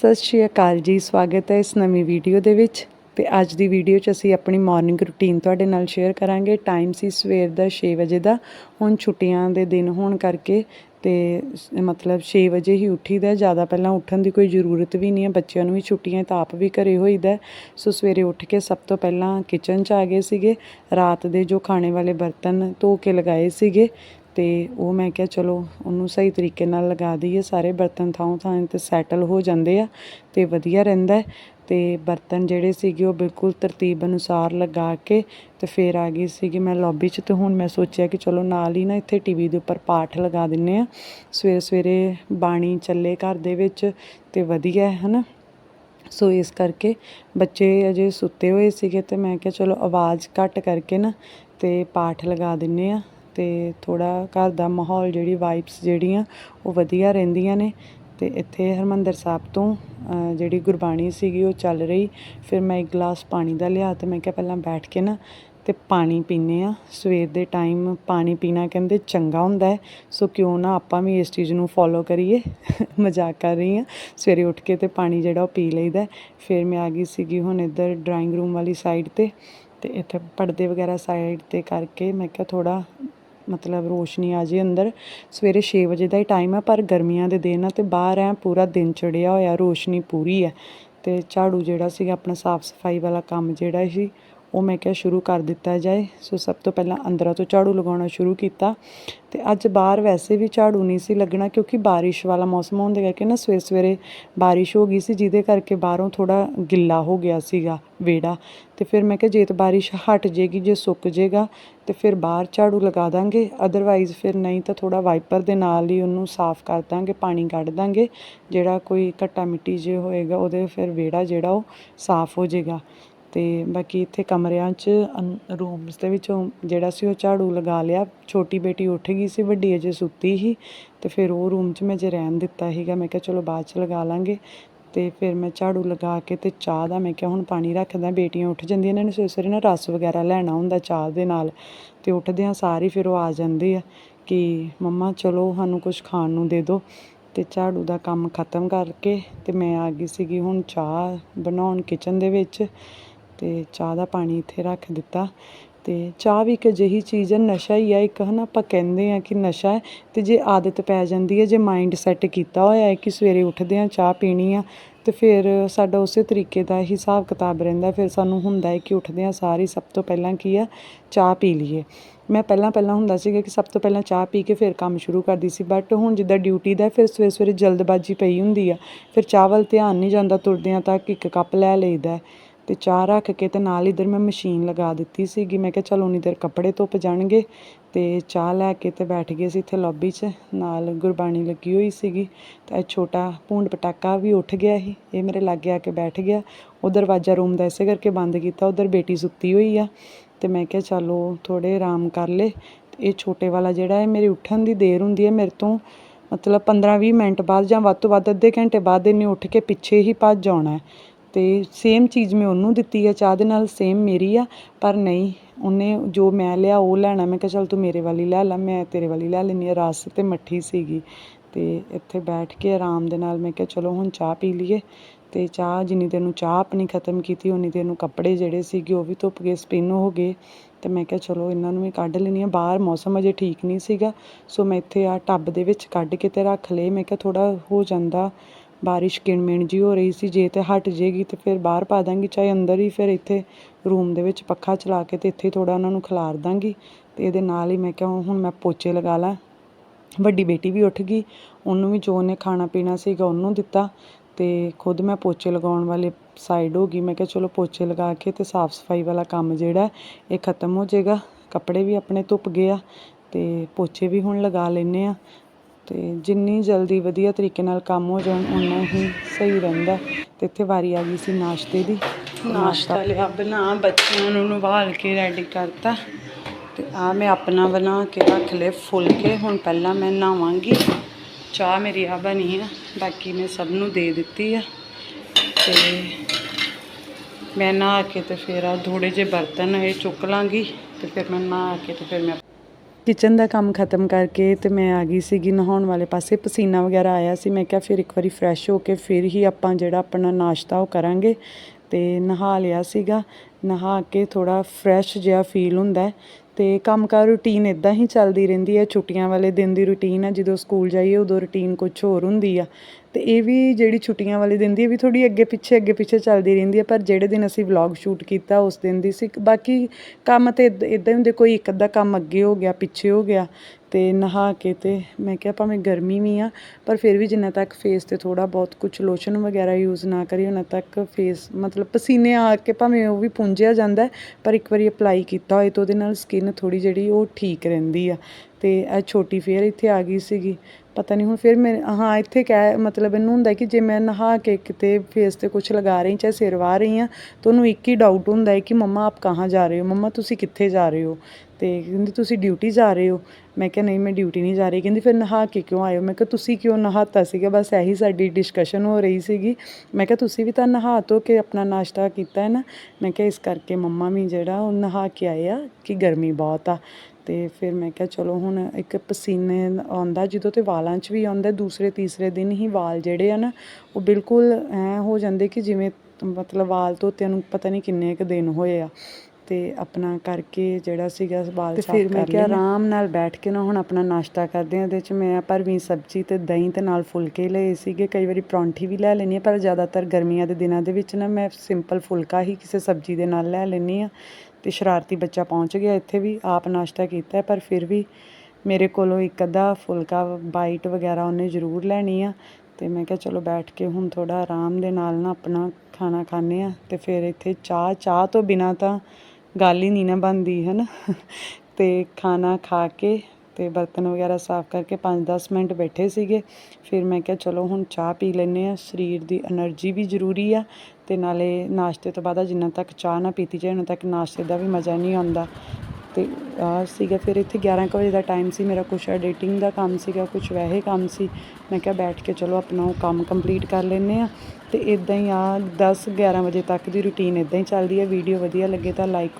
ਸਤਿ ਸ਼੍ਰੀ ਅਕਾਲ ਜੀ, ਸਵਾਗਤ ਹੈ ਇਸ ਨਵੀਂ ਵੀਡੀਓ ਦੇ ਵਿੱਚ। ਤੇ ਅੱਜ ਦੀ ਵੀਡੀਓ 'ਚ ਅਸੀਂ ਆਪਣੀ ਮਾਰਨਿੰਗ ਰੁਟੀਨ ਤੁਹਾਡੇ ਨਾਲ ਸ਼ੇਅਰ ਕਰਾਂਗੇ। ਟਾਈਮ ਸੀ ਸਵੇਰ ਦਾ 6 ਵਜੇ ਦਾ, ਹੁਣ ਛੁੱਟੀਆਂ ਦੇ ਦਿਨ ਹੋਣ ਕਰਕੇ ਤੇ ਮਤਲਬ 6 ਵਜੇ ਹੀ ਉੱਠੀਦਾ ਜ਼ਿਆਦਾ ਪਹਿਲਾਂ ਉੱਠਣ ਦੀ ਕੋਈ ਜ਼ਰੂਰਤ ਵੀ ਨਹੀਂ ਹੈ, ਬੱਚਿਆਂ ਨੂੰ ਵੀ ਛੁੱਟੀਆਂ, ਤਾਂ ਆਪ ਵੀ ਘਰੇ ਹੋਈਦਾ ਸੋ ਸਵੇਰੇ ਉੱਠ ਕੇ ਸਭ ਤੋਂ ਪਹਿਲਾਂ ਕਿਚਨ 'ਚ ਆ ਗਏ ਸੀਗੇ। ਰਾਤ ਦੇ ਜੋ ਖਾਣੇ ਵਾਲੇ ਬਰਤਨ ਧੋ ਕੇ ਲਗਾਏ ਸੀਗੇ। ਅਤੇ ਉਹ ਮੈਂ ਕਿਹਾ, ਚਲੋ, ਉਹਨੂੰ ਸਹੀ ਤਰੀਕੇ ਨਾਲ ਲਗਾ ਦਈਏ, ਸਾਰੇ ਬਰਤਨ ਥਾਂ ਥਾਂ ਤੇ ਸੈਟਲ ਹੋ ਜਾਂਦੇ ਆ ਅਤੇ ਵਧੀਆ ਰਹਿੰਦਾ ਅਤੇ ਬਰਤਨ ਜਿਹੜੇ ਸੀਗੇ ਉਹ ਬਿਲਕੁਲ ਤਰਤੀਬ ਅਨੁਸਾਰ ਲਗਾ ਕੇ ਅਤੇ ਫਿਰ ਆ ਗਈ ਸੀਗੀ। ਮੈਂ ਲੌਬੀ 'ਚ ਤੇ ਹੁਣ ਮੈਂ ਸੋਚਿਆ ਕਿ ਚਲੋ ਨਾਲ ਹੀ ਨਾ ਇੱਥੇ ਟੀ ਵੀ ਦੇ ਉੱਪਰ ਪਾਠ ਲਗਾ ਦਿੰਦੇ ਹਾਂ। ਸਵੇਰੇ ਸਵੇਰੇ ਬਾਣੀ ਚੱਲੇ ਘਰ ਦੇ ਵਿੱਚ ਅਤੇ ਵਧੀਆ ਹੈ ਨਾ ਸੋ ਇਸ ਕਰਕੇ ਬੱਚੇ ਅਜੇ ਸੁੱਤੇ ਹੋਏ ਸੀਗੇ ਤੇ ਮੈਂ ਕਿਹਾ, ਚਲੋ, ਆਵਾਜ਼ ਘੱਟ ਕਰਕੇ ਨਾ ਅਤੇ ਪਾਠ ਲਗਾ ਦਿੰਦੇ ਹਾਂ। ਅਤੇ ਥੋੜ੍ਹਾ ਘਰ ਦਾ ਮਾਹੌਲ ਜਿਹੜੀ ਵਾਈਬਸ ਜਿਹੜੀਆਂ ਉਹ ਵਧੀਆ ਰਹਿੰਦੀਆਂ ਨੇ। ਅਤੇ ਇੱਥੇ ਹਰਿਮੰਦਰ ਸਾਹਿਬ ਤੋਂ ਜਿਹੜੀ ਗੁਰਬਾਣੀ ਸੀਗੀ ਉਹ ਚੱਲ ਰਹੀ। ਫਿਰ ਮੈਂ ਇੱਕ ਗਲਾਸ ਪਾਣੀ ਦਾ ਲਿਆ ਅਤੇ ਮੈਂ ਕਿਹਾ ਪਹਿਲਾਂ ਬੈਠ ਕੇ ਨਾ ਅਤੇ ਪਾਣੀ ਪੀਂਦੇ ਹਾਂ। ਸਵੇਰ ਦੇ ਟਾਈਮ ਪਾਣੀ ਪੀਣਾ ਕਹਿੰਦੇ ਚੰਗਾ ਹੁੰਦਾ ਸੋ ਕਿਉਂ ਨਾ ਆਪਾਂ ਵੀ ਇਸ ਚੀਜ਼ ਨੂੰ ਫੋਲੋ ਕਰੀਏ। ਮਜ਼ਾਕ ਕਰ ਰਹੀ ਹਾਂ। ਸਵੇਰੇ ਉੱਠ ਕੇ ਅਤੇ ਪਾਣੀ ਜਿਹੜਾ ਉਹ ਪੀ ਲਈਦਾ ਫਿਰ ਮੈਂ ਆ ਗਈ ਸੀਗੀ ਹੁਣ ਇੱਧਰ ਡਰਾਇੰਗ ਰੂਮ ਵਾਲੀ ਸਾਈਡ ਤੇ ਅਤੇ ਇੱਥੇ ਪਰਦੇ ਵਗੈਰਾ ਸਾਈਡ ਤੇ ਕਰਕੇ ਮੈਂ ਕਿਹਾ ਥੋੜ੍ਹਾ ਮਤਲਬ ਰੋਸ਼ਨੀ ਆ ਜੇ ਅੰਦਰ। ਸਵੇਰੇ 6 ਵਜੇ ਦਾ ਹੀ ਟਾਈਮ ਹੈ ਪਰ ਗਰਮੀਆਂ ਦੇ ਦਿਨ ਆ ਤੇ ਬਾਹਰ ਐ ਪੂਰਾ ਦਿਨ ਚੜਿਆ ਹੋਇਆ, ਰੋਸ਼ਨੀ ਪੂਰੀ ਹੈ ਤੇ ਝਾੜੂ ਜਿਹੜਾ ਸੀਗਾ, ਆਪਣਾ ਸਾਫ਼ ਸਫ਼ਾਈ ਵਾਲਾ ਕੰਮ ਜਿਹੜਾ ਸੀ ਉਹ ਮੈਂ ਕਿਹਾ ਸ਼ੁਰੂ ਕਰ ਦਿੱਤਾ ਜਾਏ। ਸੋ ਸਭ ਤੋਂ ਪਹਿਲਾਂ ਅੰਦਰਾਂ ਤੋਂ ਝਾੜੂ ਲਗਾਉਣਾ ਸ਼ੁਰੂ ਕੀਤਾ। ਤੇ ਅੱਜ ਬਾਹਰ ਵੈਸੇ ਵੀ ਝਾੜੂ ਨਹੀਂ ਸੀ ਲੱਗਣਾ ਕਿਉਂਕਿ ਬਾਰਿਸ਼ ਵਾਲਾ ਮੌਸਮ ਹੋਣ ਦੇ ਕਰਕੇ ਨਾ ਸਵੇਰੇ ਸਵੇਰੇ ਬਾਰਿਸ਼ ਹੋ ਗਈ ਸੀ, ਜਿਹਦੇ ਕਰਕੇ ਬਾਹਰੋਂ ਥੋੜਾ ਗਿੱਲਾ ਹੋ ਗਿਆ ਸੀਗਾ ਵਿਹੜਾ। ਤੇ ਫਿਰ ਮੈਂ ਕਿਹਾ ਜੇ ਤਾਂ ਬਾਰਿਸ਼ ਹਟ ਜੇਗੀ ਜੇ ਸੁੱਕ ਜੇਗਾ ਤੇ ਫਿਰ ਬਾਹਰ ਝਾੜੂ ਲਗਾ ਦਾਂਗੇ। ਅਦਰਵਾਈਜ਼ ਫਿਰ ਨਹੀਂ ਤਾਂ ਥੋੜਾ ਵਾਈਪਰ ਦੇ ਨਾਲ ਹੀ ਉਹਨੂੰ ਸਾਫ਼ ਕਰ ਦਾਂਗੇ, ਪਾਣੀ ਕੱਢ ਦਾਂਗੇ। ਜਿਹੜਾ ਕੋਈ ਘੱਟਾ ਮਿੱਟੀ ਜੇ ਹੋਏਗਾ, ਉਹਦੇ ਫਿਰ ਵਿਹੜਾ ਜਿਹੜਾ ਉਹ ਸਾਫ਼ ਹੋ ਜਾਏਗਾ। ਅਤੇ ਬਾਕੀ ਇੱਥੇ ਕਮਰਿਆਂ 'ਚ ਰੂਮਸ ਦੇ ਵਿੱਚੋਂ ਜਿਹੜਾ ਸੀ ਉਹ ਝਾੜੂ ਲਗਾ ਲਿਆ। ਛੋਟੀ ਬੇਟੀ ਉੱਠ ਗਈ ਸੀ, ਵੱਡੀ ਅਜੇ ਸੁੱਤੀ ਸੀ ਅਤੇ ਫਿਰ ਉਹ ਰੂਮ 'ਚ ਮੈਂ ਜੇ ਰਹਿਣ ਦਿੱਤਾ ਸੀਗਾ। ਮੈਂ ਕਿਹਾ, ਚਲੋ ਬਾਅਦ 'ਚ ਲਗਾ ਲਾਂਗੇ। ਅਤੇ ਫਿਰ ਮੈਂ ਝਾੜੂ ਲਗਾ ਕੇ ਅਤੇ ਚਾਹ ਦਾ ਮੈਂ ਕਿਹਾ, ਹੁਣ ਪਾਣੀ ਰੱਖਦਾ। ਬੇਟੀਆਂ ਉੱਠ ਜਾਂਦੀਆਂ ਇਹਨਾਂ ਨੇ ਸਵੇਰੇ ਸਵੇਰੇ ਨਾ ਰਸ ਵਗੈਰਾ ਲੈਣਾ ਹੁੰਦਾ ਚਾਹ ਦੇ ਨਾਲ। ਅਤੇ ਉੱਠਦਿਆਂ ਸਾਰੀ, ਫਿਰ ਉਹ ਆ ਜਾਂਦੀ ਆ ਕਿ, ਮੰਮਾ, ਚਲੋ ਸਾਨੂੰ ਕੁਝ ਖਾਣ ਨੂੰ ਦੇ ਦਿਓ। ਅਤੇ ਝਾੜੂ ਦਾ ਕੰਮ ਖਤਮ ਕਰਕੇ ਅਤੇ ਮੈਂ ਆ ਗਈ ਸੀਗੀ ਹੁਣ ਚਾਹ ਬਣਾਉਣ ਕਿਚਨ ਦੇ ਵਿੱਚ। ਅਤੇ ਚਾਹ ਦਾ ਪਾਣੀ ਇੱਥੇ ਰੱਖ ਦਿੱਤਾ। ਅਤੇ ਚਾਹ ਵੀ ਇੱਕ ਅਜਿਹੀ ਚੀਜ਼ ਹੈ, ਨਸ਼ਾ ਹੀ ਹੈ ਇੱਕ ਹੈ ਨਾ ਆਪਾਂ ਕਹਿੰਦੇ ਹਾਂ ਕਿ ਨਸ਼ਾ ਹੈ ਤੇ ਜੇ ਆਦਤ ਪੈ ਜਾਂਦੀ ਹੈ, ਜੇ ਮਾਇੰਡ ਸੈੱਟ ਕੀਤਾ ਹੋਇਆ ਹੈ ਕਿ ਸਵੇਰੇ ਉੱਠਦੇ ਹਾਂ, ਚਾਹ ਪੀਣੀ ਆ ਅਤੇ ਫਿਰ ਸਾਡਾ ਉਸੇ ਤਰੀਕੇ ਦਾ ਹੀ ਹਿਸਾਬ ਕਿਤਾਬ ਰਹਿੰਦਾ। ਫਿਰ ਸਾਨੂੰ ਹੁੰਦਾ ਹੈ ਕਿ ਉੱਠਦੇ ਆ ਸਾਰੀ ਸਭ ਤੋਂ ਪਹਿਲਾਂ ਕੀ ਆ, ਚਾਹ ਪੀ ਲਈਏ। ਮੈਂ ਪਹਿਲਾਂ ਪਹਿਲਾਂ ਹੁੰਦਾ ਸੀਗਾ ਕਿ ਸਭ ਤੋਂ ਪਹਿਲਾਂ ਚਾਹ ਪੀ ਕੇ ਫਿਰ ਕੰਮ ਸ਼ੁਰੂ ਕਰਦੀ ਸੀ ਬਟ ਹੁਣ ਜਿੱਦਾਂ ਡਿਊਟੀ ਦਾ ਫਿਰ ਸਵੇਰੇ ਸਵੇਰੇ ਜਲਦਬਾਜ਼ੀ ਪਈ ਹੁੰਦੀ ਆ। ਫਿਰ ਚਾਹ ਵੱਲ ਧਿਆਨ ਨਹੀਂ ਜਾਂਦਾ ਤੁਰਦਿਆਂ ਤੱਕ ਇੱਕ ਕੱਪ ਲੈ ਲਈਦਾ। ਤੇ ਚਾਹ ਰੱਖ ਕੇ ਤੇ ਨਾਲ ਇਧਰ ਮੈਂ ਮਸ਼ੀਨ ਲਗਾ ਦਿੱਤੀ ਸੀਗੀ। ਮੈਂ ਕਿਹਾ ਚਲ ਉਨੀ ਦੇਰ ਕੱਪੜੇ ਧੁੱਪ ਜਾਣਗੇ ਤੇ ਚਾਹ ਲੈ ਕੇ ਤੇ ਬੈਠ ਗਏ ਸੀ ਇੱਥੇ ਲੌਬੀ 'ਚ। ਨਾਲ ਗੁਰਬਾਣੀ ਲੱਗੀ ਹੋਈ ਸੀਗੀ ਤੇ ਇਹ ਛੋਟਾ ਭੂੰਡ ਪਟਾਕਾ ਵੀ ਉੱਠ ਗਿਆ ਸੀ। ਇਹ ਮੇਰੇ ਲਾਗੇ ਆ ਕੇ ਬੈਠ ਗਿਆ। ਉਹ ਦਰਵਾਜ਼ਾ ਰੂਮ ਦਾ ਇਸੇ ਕਰਕੇ ਬੰਦ ਕੀਤਾ। ਉਧਰ ਬੇਟੀ ਸੁੱਤੀ ਹੋਈ ਆ ਤੇ ਮੈਂ ਕਿਹਾ ਚਲੋ ਥੋੜੇ ਆਰਾਮ ਕਰ ਲੇ। ਤੇ ਇਹ ਛੋਟੇ ਵਾਲਾ ਜਿਹੜਾ ਹੈ ਮੇਰੇ ਉੱਠਣ ਦੀ ਦੇਰ ਹੁੰਦੀ ਹੈ ਮੇਰੇ ਤੋਂ ਮਤਲਬ 15-20 ਮਿੰਟ ਬਾਅਦ ਜਾਂ ਵੱਧ ਤੋਂ ਵੱਧ ਅੱਧੇ ਘੰਟੇ ਬਾਅਦ ਇਹਨੇ ਉੱਠ ਕੇ ਪਿੱਛੇ ਹੀ ਭੱਜ ਜਾਣਾ ਅਤੇ ਸੇਮ ਚੀਜ਼ ਮੈਂ ਉਹਨੂੰ ਦਿੱਤੀ ਹੈ ਚਾਹ ਦੇ ਨਾਲ ਸੇਮ ਮੇਰੀ ਆ, ਪਰ ਨਹੀਂ, ਉਹਨੇ ਜੋ ਮੈਂ ਲਿਆ ਉਹ ਲੈਣਾ, ਮੈਂ ਕਿਹਾ ਚੱਲ ਤੂੰ ਮੇਰੇ ਵਾਲੀ ਲੈ ਲੈ, ਮੈਂ ਤੇਰੇ ਵਾਲੀ ਲੈ ਲੈਂਦੀ ਹਾਂ, ਰਸ ਅਤੇ ਮੱਠੀ ਸੀਗੀ। ਅਤੇ ਇੱਥੇ ਬੈਠ ਕੇ ਆਰਾਮ ਦੇ ਨਾਲ ਮੈਂ ਕਿਹਾ ਚਲੋ ਹੁਣ ਚਾਹ ਪੀ ਲਈਏ। ਅਤੇ ਚਾਹ ਜਿੰਨੀ ਦੇਰ ਨੂੰ ਚਾਹ ਆਪਣੀ ਖਤਮ ਕੀਤੀ ਉਨੀ ਦੇਰ ਨੂੰ ਕੱਪੜੇ ਜਿਹੜੇ ਸੀਗੇ ਉਹ ਵੀ ਧੁੱਪ ਗਏ ਸਪਿਨ ਹੋ ਗਏ। ਅਤੇ ਮੈਂ ਕਿਹਾ ਚਲੋ ਇਹਨਾਂ ਨੂੰ ਵੀ ਕੱਢ ਲੈਂਦੀ ਹਾਂ, ਬਾਹਰ ਮੌਸਮ ਅਜੇ ਠੀਕ ਨਹੀਂ ਸੀਗਾ। ਸੋ ਮੈਂ ਇੱਥੇ ਆ ਟੱਬ ਦੇ ਵਿੱਚ ਕੱਢ ਕੇ ਤੇ ਰੱਖ ਲਏ, ਮੈਂ ਕਿਹਾ ਥੋੜ੍ਹਾ ਹੋ ਜਾਂਦਾ। ਬਾਰਿਸ਼ ਕਿਣ ਮਿਣ ਜਿਹੀ ਹੋ ਰਹੀ ਸੀ, ਜੇ ਤਾਂ ਹਟ ਜੇਗੀ ਤਾਂ ਫਿਰ ਬਾਹਰ ਪਾ ਦਾਂਗੀ, ਚਾਹੇ ਅੰਦਰ ਹੀ ਫਿਰ ਇੱਥੇ ਰੂਮ ਦੇ ਵਿੱਚ ਪੱਖਾ ਚਲਾ ਕੇ ਅਤੇ ਇੱਥੇ ਥੋੜ੍ਹਾ ਉਹਨਾਂ ਨੂੰ ਖਿਲਾਰ ਦਾਂਗੀ ਅਤੇ ਇਹਦੇ ਨਾਲ ਹੀ ਮੈਂ ਕਿਹਾ, ਹੁਣ ਮੈਂ ਪੋਚੇ ਲਗਾ ਲਾਂ। ਵੱਡੀ ਬੇਟੀ ਵੀ ਉੱਠ ਗਈ, ਉਹਨੂੰ ਵੀ ਜੋ ਉਹਨੇ ਖਾਣਾ ਪੀਣਾ ਸੀਗਾ ਉਹਨੂੰ ਦਿੱਤਾ ਅਤੇ ਖੁਦ ਮੈਂ ਪੋਚੇ ਲਗਾਉਣ ਵਾਲੇ ਸਾਈਡ ਹੋ ਗਈ। ਮੈਂ ਕਿਹਾ, ਚਲੋ ਪੋਚੇ ਲਗਾ ਕੇ ਅਤੇ ਸਾਫ਼ ਸਫ਼ਾਈ ਵਾਲਾ ਕੰਮ ਜਿਹੜਾ ਇਹ ਖਤਮ ਹੋ ਜਾਏਗਾ ਕੱਪੜੇ ਵੀ ਆਪਣੇ ਧੁੱਪ ਗਏ ਆ ਅਤੇ ਪੋਚੇ ਵੀ ਹੁਣ ਲਗਾ ਲੈਂਦੇ ਹਾਂ ਅਤੇ ਜਿੰਨੀ ਜਲਦੀ ਵਧੀਆ ਤਰੀਕੇ ਨਾਲ ਕੰਮ ਹੋ ਜਾਣ ਉਨਾ ਹੀ ਸਹੀ ਰਹਿੰਦਾ। ਅਤੇ ਇੱਥੇ ਵਾਰੀ ਆ ਗਈ ਸੀ ਨਾਸ਼ਤੇ ਦੀ। ਨਾਸ਼ਤਾ ਲਿਆ ਬਣਾ, ਬੱਚਿਆਂ ਨੂੰ ਨਵਾਲ ਕੇ ਰੈਡੀ ਕਰਤਾ। ਤੇ ਆ ਮੈਂ ਆਪਣਾ ਬਣਾ ਕੇ ਰੱਖ ਲਏ ਫੁਲਕੇ, ਹੁਣ ਪਹਿਲਾਂ ਮੈਂ ਨਹਾਵਾਂਗੀ। ਚਾਹ ਮੇਰੀ ਆ ਬਣੀ ਆ, ਬਾਕੀ ਮੈਂ ਸਭ ਨੂੰ ਦੇ ਦਿੱਤੀ ਆ। ਤੇ ਮੈਂ ਨਹਾ ਕੇ ਤੇ ਫਿਰ ਆ ਥੋੜੇ ਜਿਹੇ ਬਰਤਨ ਇਹ ਚੁੱਕ ਲਾਂਗੀ, ਤੇ ਫਿਰ ਮੈਂ ਨਹਾ ਕੇ ਤੇ ਫਿਰ ਮੈਂ ਕਿਚਨ ਦਾ ਕੰਮ ਖਤਮ ਕਰਕੇ ਤੇ ਮੈਂ ਆ ਗਈ ਸੀਗੀ, ਨਹਾਉਣ ਵਾਲੇ ਪਾਸੇ ਪਸੀਨਾ ਵਗੈਰਾ ਆਇਆ ਸੀ, ਮੈਂ ਕਿਹਾ ਫਿਰ ਇੱਕ ਵਾਰੀ ਫਰੈਸ਼ ਹੋ ਕੇ ਫਿਰ ਹੀ ਆਪਾਂ ਜਿਹੜਾ ਆਪਣਾ ਨਾਸ਼ਤਾ ਉਹ ਕਰਾਂਗੇ ਤੇ ਨਹਾ ਲਿਆ ਸੀਗਾ। ਨਹਾ ਕੇ ਥੋੜਾ ਫਰੈਸ਼ ਜਿਹਾ ਫੀਲ ਹੁੰਦਾ ਹੈ ਤੇ ਕੰਮਕਾਰ ਰੁਟੀਨ ਇਦਾਂ ਹੀ ਚੱਲਦੀ ਰਹਿੰਦੀ ਹੈ, ਛੁੱਟੀਆਂ ਵਾਲੇ ਦਿਨ ਦੀ ਰੁਟੀਨ ਹੈ, ਜਦੋਂ ਸਕੂਲ ਜਾਈਏ ਉਦੋਂ ਰੁਟੀਨ ਕੁਝ ਹੋਰ ਹੁੰਦੀ ਆ। ਅਤੇ ਇਹ ਵੀ ਜਿਹੜੀ ਛੁੱਟੀਆਂ ਵਾਲੇ ਦਿਨ ਦੀ, ਇਹ ਵੀ ਥੋੜ੍ਹੀ ਅੱਗੇ ਪਿੱਛੇ ਅੱਗੇ ਪਿੱਛੇ ਚੱਲਦੀ ਰਹਿੰਦੀ ਹੈ, ਪਰ ਜਿਹੜੇ ਦਿਨ ਅਸੀਂ ਵਲੋਗ ਸ਼ੂਟ ਕੀਤਾ ਉਸ ਦਿਨ ਦੀ ਸੀ ਬਾਕੀ ਕੰਮ ਤੇ ਇੱਦਾਂ ਹੀ ਹੁੰਦੇ, ਕੋਈ ਇੱਕ ਅੱਧਾ ਕੰਮ ਅੱਗੇ ਹੋ ਗਿਆ, ਪਿੱਛੇ ਹੋ ਗਿਆ ਅਤੇ ਨਹਾ ਕੇ ਤੇ ਮੈਂ ਕਿਹਾ ਭਾਵੇਂ ਗਰਮੀ ਵੀ ਆ, ਪਰ ਫਿਰ ਵੀ ਜਿੰਨਾ ਤੱਕ ਫੇਸ ਤੇ ਥੋੜ੍ਹਾ ਬਹੁਤ ਕੁਛ ਲੋਸ਼ਨ ਵਗੈਰਾ ਯੂਜ਼ ਨਾ ਕਰੀ, ਉਹਨਾਂ ਤੱਕ ਫੇਸ ਮਤਲਬ ਪਸੀਨੇ ਆ ਕੇ ਭਾਵੇਂ ਉਹ ਵੀ ਪੁੰਝਿਆ ਜਾਂਦਾ ਪਰ ਇੱਕ ਵਾਰੀ ਅਪਲਾਈ ਕੀਤਾ ਹੋਏ ਤਾਂ ਉਹਦੇ ਨਾਲ ਸਕਿਨ ਥੋੜ੍ਹੀ ਜਿਹੜੀ ਉਹ ਠੀਕ ਰਹਿੰਦੀ ਆ। ਅਤੇ ਇਹ ਛੋਟੀ ਫੇਰ ਇੱਥੇ ਆ ਗਈ ਸੀਗੀ। ਪਤਾ ਨਹੀਂ ਹੁਣ ਫਿਰ ਮੈਂ, ਹਾਂ ਇੱਥੇ ਕਹਿ ਮਤਲਬ ਇਹਨੂੰ ਹੁੰਦਾ ਕਿ ਜੇ ਮੈਂ ਨਹਾ ਕੇ ਕਿਤੇ ਫੇਸ ਤੇ ਕੁਝ ਲਗਾ ਰਹੀ, ਚਾਹੇ ਸਿਰ ਵਾਹ ਰਹੀ ਹਾਂ ਤਾਂ ਉਹਨੂੰ ਇੱਕ ਹੀ ਡਾਊਟ ਹੁੰਦਾ ਹੈ ਕਿ ਮੰਮਾ ਆਪ ਕਹਾਂ ਜਾ ਰਹੇ ਹੋ? ਮੰਮਾ ਤੁਸੀਂ ਕਿੱਥੇ ਜਾ ਰਹੇ ਹੋ? ਅਤੇ ਕਹਿੰਦੀ, ਤੁਸੀਂ ਡਿਊਟੀ ਜਾ ਰਹੇ ਹੋ? ਮੈਂ ਕਿਹਾ, ਨਹੀਂ, ਮੈਂ ਡਿਊਟੀ ਨਹੀਂ ਜਾ ਰਹੀ। ਕਹਿੰਦੀ, ਫਿਰ ਨਹਾ ਕੇ ਕਿਉਂ ਆਏ ਹੋ? ਮੈਂ ਕਿਹਾ, ਤੁਸੀਂ ਕਿਉਂ ਨਹਾਤਾ ਸੀਗਾ? ਬਸ ਇਹੀ ਸਾਡੀ ਡਿਸਕਸ਼ਨ ਹੋ ਰਹੀ ਸੀਗੀ। ਮੈਂ ਕਿਹਾ, ਤੁਸੀਂ ਵੀ ਤਾਂ ਨਹਾ ਧੋ ਕੇ ਆਪਣਾ ਨਾਸ਼ਤਾ ਕੀਤਾ ਹੈ ਨਾ? ਮੈਂ ਕਿਹਾ, ਇਸ ਕਰਕੇ ਮੰਮਾ ਵੀ ਜਿਹੜਾ ਉਹ ਨਹਾ ਕੇ ਆਏ ਆ ਕਿ ਗਰਮੀ ਬਹੁਤ ਆ। ਤੇ ਫਿਰ ਮੈਂ ਕਿਹਾ, ਚਲੋ, ਹੁਣ ਇੱਕ ਪਸੀਨੇ ਆਉਂਦਾ, ਜਦੋਂ ਤੇ ਵਾਲਾਂ 'ਚ ਵੀ ਆਉਂਦਾ, ਦੂਸਰੇ, ਤੀਸਰੇ ਦਿਨ ਹੀ ਵਾਲ ਜਿਹੜੇ ਆ ਨਾ, ਉਹ ਬਿਲਕੁਲ ਐ ਹੋ ਜਾਂਦੇ ਕਿ ਜਿਵੇਂ ਮਤਲਬ ਵਾਲ ਧੋਤਿਆਂ ਨੂੰ ਪਤਾ ਨਹੀਂ ਕਿੰਨੇ ਕੁ ਦਿਨ ਹੋਏ ਆ। ਤੇ ਆਪਣਾ ਕਰਕੇ ਜਿਹੜਾ ਸੀਗਾ ਵਾਲ ਸਾਫ਼ ਕਰ ਫਿਰ ਮੈਂ ਕਿਹਾ ਆਰਾਮ ਨਾਲ ਬੈਠ ਕੇ ਨਾ ਹੁਣ ਆਪਣਾ ਨਾਸ਼ਤਾ ਕਰਦੇ ਆ ਇਹਦੇ ਚ ਮੈਂ ਭਰਵੀਂ ਸਬਜ਼ੀ ਤੇ ਦਹੀਂ ਤੇ ਨਾਲ ਫੁਲਕੇ ਲਏ ਸੀਗੇ ਕਈ ਵਾਰੀ ਪਰੌਂਠੀ ਵੀ ਲੈ ਲੈਣੀ ਆ ਪਰ ਜ਼ਿਆਦਾਤਰ ਗਰਮੀਆਂ ਦੇ ਦਿਨਾਂ ਦੇ ਵਿੱਚ ਨਾ ਮੈਂ ਸਿੰਪਲ ਫੁਲਕਾ ਹੀ ਕਿਸੇ ਸਬਜ਼ੀ ਦੇ ਨਾਲ ਲੈ ਲੈਣੀ ਆ ਤੇ ਸ਼ਰਾਰਤੀ ਬੱਚਾ ਪਹੁੰਚ ਗਿਆ ਇੱਥੇ ਵੀ ਆਪ ਨਾਸ਼ਤਾ ਕੀਤਾ ਹੈ, ਪਰ ਫਿਰ ਵੀ ਮੇਰੇ ਕੋਲੋਂ ਇੱਕ ਅੱਧਾ ਫੁਲਕਾ ਬਾਈਟ ਵਗੈਰਾ ਉਹਨੇ ਜ਼ਰੂਰ ਲੈਣੀ ਆ ਤੇ ਮੈਂ ਕਿਹਾ ਚਲੋ ਬੈਠ ਕੇ ਹੁਣ ਥੋੜਾ ਆਰਾਮ ਦੇ ਨਾਲ ਨਾ ਆਪਣਾ ਖਾਣਾ ਖਾਣੇ ਆ ਤੇ ਫਿਰ ਇੱਥੇ ਚਾਹ ਚਾਹ ਤੋਂ ਬਿਨਾ ਤਾਂ ਗੱਲ ਹੀ ਨਹੀਂ ਨਾ ਬਣਦੀ ਹੈ ਨਾ ਤੇ ਖਾਣਾ ਖਾ ਕੇ ਤੇ ਬਰਤਨ ਵਗੈਰਾ ਸਾਫ਼ ਕਰਕੇ 5-10 ਮਿੰਟ ਬੈਠੇ ਸੀਗੇ। ਫਿਰ ਮੈਂ ਕਿਹਾ, ਚਲੋ, ਹੁਣ ਚਾਹ ਪੀ ਲੈਨੇ ਆ ਸਰੀਰ ਦੀ એનર્ਜੀ ਵੀ ਜ਼ਰੂਰੀ ਆ ਤੇ ਨਾਲੇ ਨਾਸ਼ਤੇ ਤੋਂ ਬਾਅਦ ਜਿੰਨਾ ਤੱਕ ਚਾਹ ਨਾ ਪੀਤੀ ਜਾਏ ਉਹਨਾਂ ਤੱਕ ਨਾਸ਼ਤੇ ਦਾ ਵੀ ਮਜ਼ਾ ਨਹੀਂ ਆਉਂਦਾ। ਤੇ ਆ ਸੀਗਾ। ਫਿਰ ਇੱਥੇ 11 ਵਜੇ ਦਾ ਟਾਈਮ ਸੀ। ਮੇਰਾ ਕੁਛ ਐਡੀਟਿੰਗ ਦਾ ਕੰਮ ਸੀਗਾ, ਕੁਛ ਵੈਸੇ ਕੰਮ ਸੀ। ਮੈਂ ਕਿਹਾ, ਬੈਠ ਕੇ ਚਲੋ, ਆਪਣਾ ਉਹ ਕੰਮ ਕੰਪਲੀਟ ਕਰ ਲੈਨੇ ਆ ਤੇ ਇਦਾਂ ਹੀ ਆ 10 11 ਵਜੇ ਤੱਕ ਦੀ ਰੁਟੀਨ ਇਦਾਂ ਹੀ ਚੱਲਦੀ ਹੈ ਵੀਡੀਓ ਵਧੀਆ ਲੱਗੇ ਤਾਂ ਲਾਈਕ